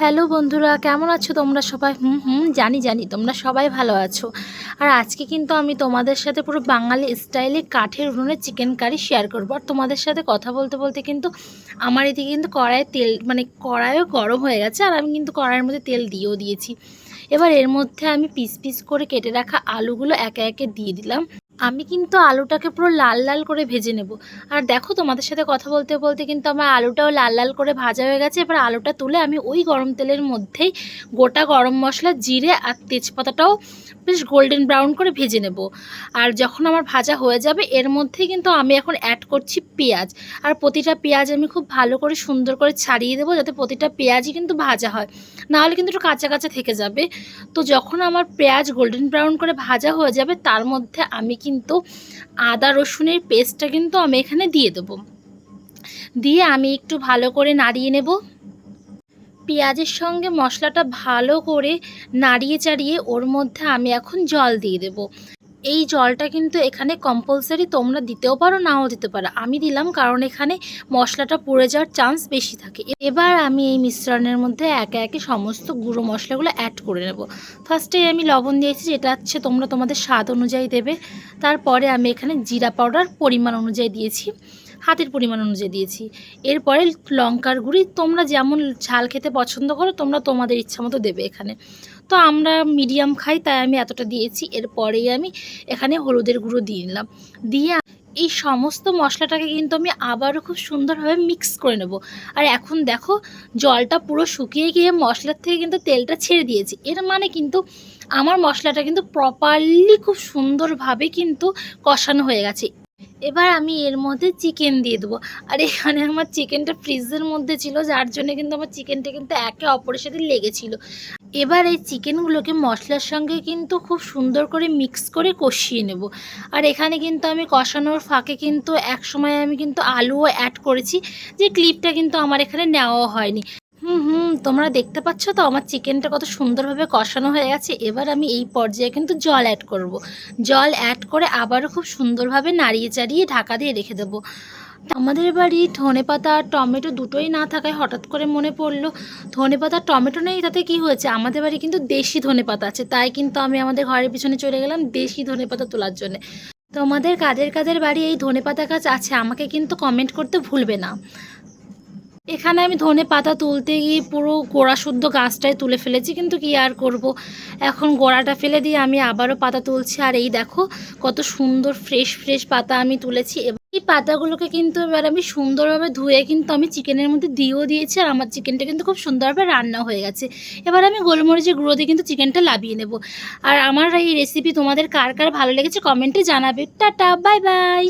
Hello বন্ধুরা, কেমন আছো তোমরা সবাই? হুম হুম, জানি জানি, তোমরা সবাই ভালো আছো। আর আজকে কিন্তু আমি তোমাদের সাথে পুরো বাঙালি স্টাইলে কাঠের উনুনে চিকেন কারি শেয়ার করব। আর তোমাদের সাথে কথা বলতে বলতে কিন্তু আমার এদিকে কিন্তু কড়াইয়ে তেল মানে কড়াইও গরম হয়ে গেছে আর আমি কিন্তু কড়াইয়ের মধ্যে তেল দিয়েও দিয়েছি। এবার এর মধ্যে আমি পিস পিস করে কেটে রাখা আলুগুলো একে একে দিয়ে দিলাম। আমি কিন্তু আলুটাকে পুরো লাল লাল করে ভেজে নেব। আর দেখো তোমাদের সাথে কথা বলতে বলতে কিন্তু আমার আলুটাও লাল লাল করে ভাজা হয়ে গেছে। এবার আলুটা তুলে আমি ওই গরম তেলের মধ্যেই গোটা গরম মশলা, জিরে আর তেজপাতাটাও বেশ গোল্ডেন ব্রাউন করে ভেজে নেব। আর যখন আমার ভাজা হয়ে যাবে, এর মধ্যেই কিন্তু আমি এখন অ্যাড করছি পেঁয়াজ। আর প্রতিটা পেঁয়াজ আমি খুব ভালো করে সুন্দর করে ছাড়িয়ে দেবো যাতে প্রতিটা পেঁয়াজই কিন্তু ভাজা হয়। নাহলে কিন্তু একটু কাঁচা কাঁচা থেকে যাবে। তো যখন আমার পেঁয়াজ গোল্ডেন ব্রাউন করে ভাজা হয়ে যাবে, তার মধ্যে আমি কিন্তু আদা রসুনের পেস্টটা কিন্তু আমি এখানে দিয়ে দেবো। দিয়ে আমি একটু ভালো করে নাড়িয়ে নেব। পেঁয়াজের সঙ্গে মশলাটা ভালো করে নাড়িয়ে চাড়িয়ে ওর মধ্যে আমি এখন জল দিয়ে দেব। এই জলটা কিন্তু এখানে কম্পালসারি তোমরা দিতেও পারো, নাও দিতে পারো। আমি দিলাম কারণ এখানে মশলাটা পড়ে যাওয়ার চান্স বেশি থাকে। এবার আমি এই মিশ্রণের মধ্যে একে একে সমস্ত গুঁড়ো মশলাগুলো অ্যাড করে নেব। ফার্স্টে আমি লবণ দিয়েছি, যেটা হচ্ছে তোমরা তোমাদের স্বাদ অনুযায়ী দেবে। তারপরে আমি এখানে জিরা পাউডার পরিমাণ অনুযায়ী দিয়েছি। হাতের পরিমাণ অনুযায়ী দিয়েছি। এরপরে লঙ্কার গুঁড়ি, তোমরা যেমন ঝাল খেতে পছন্দ করো, তোমরা তোমাদের ইচ্ছা মতো দেবে এখানে। তো আমরা মিডিয়াম খাই, তাই আমি এতটা দিয়েছি। এরপরেই আমি এখানে হলুদের গুঁড়ো দিয়ে নিলাম। দিয়ে এই সমস্ত মশলাটাকে কিন্তু আমি আবারও খুব সুন্দরভাবে মিক্স করে নেব। আর এখন দেখো, জলটা পুরো শুকিয়ে গিয়ে মশলার থেকে কিন্তু তেলটা ছেড়ে দিয়েছি। এর মানে কিন্তু আমার মশলাটা কিন্তু প্রপারলি খুব সুন্দরভাবে কিন্তু কষানো হয়ে গেছে। এবার আমি এর মধ্যে চিকেন দিয়ে দেবো। আর এখানে আমার চিকেনটা ফ্রিজের মধ্যে ছিল, যার জন্য কিন্তু আমার চিকেনটা কিন্তু একে অপরের সাথে লেগেছিল। এবার এই চিকেনগুলোকে মশলার সঙ্গে কিন্তু খুব সুন্দর করে মিক্স করে কষিয়ে নেব। আর এখানে কিন্তু আমি কষানোর ফাঁকে কিন্তু এক সময় আমি কিন্তু আলুও অ্যাড করেছি, যে ক্লিপটা কিন্তু আমার এখানে নেওয়া হয়নি। তোমরা দেখতে পাচ্ছ তো, আমার চিকেনটা কত সুন্দরভাবে কষানো হয়ে গেছে। এবার আমি এই পর্যায়ে কিন্তু জল অ্যাড করব। জল অ্যাড করে আবারও খুব সুন্দরভাবে নাড়িয়ে চাড়িয়ে ঢাকা দিয়ে রেখে দেবো। আমাদের বাড়ি ধনে পাতা আর টমেটো দুটোই না থাকায় হঠাৎ করে মনে পড়ল, ধনে পাতা, টমেটো নেই, তাতে কি হয়েছে? আমাদের বাড়ি কিন্তু দেশি ধনে পাতা আছে, তাই কিন্তু আমি আমাদের ঘরের পিছনে চলে গেলাম দেশি ধনে পাতা তোলার জন্য। তোমাদের কাদের কাদের বাড়ি এই ধনে পাতা গাছ আছে, আমাকে কিন্তু কমেন্ট করতে ভুলবে না। এখানে আমি ধনে পাতা তুলতে গিয়ে পুরো গোড়া শুদ্ধ গাছটাই তুলে ফেলেছি, কিন্তু কি আর করব? এখন গোড়াটা ফেলে দিয়ে আমি আবারও পাতা তুলছি, আর এই দেখো কত সুন্দর ফ্রেশ ফ্রেশ পাতা আমি তুলেছি। এই পাতাগুলোকে কিন্তু এবার আমি সুন্দরভাবে ধুয়ে কিন্তু আমি চিকেনের মধ্যে দিয়েও দিয়েছি, আর আমার চিকেনটা কিন্তু খুব সুন্দরভাবে রান্না হয়ে গেছে। এবার আমি গোলমরিচের গুঁড়ো দিয়ে কিন্তু চিকেনটা লাবিয়ে নেব। আর আমার এই রেসিপি তোমাদের কার কার ভালো লেগেছে কমেন্টে জানাবে। Tata bye bye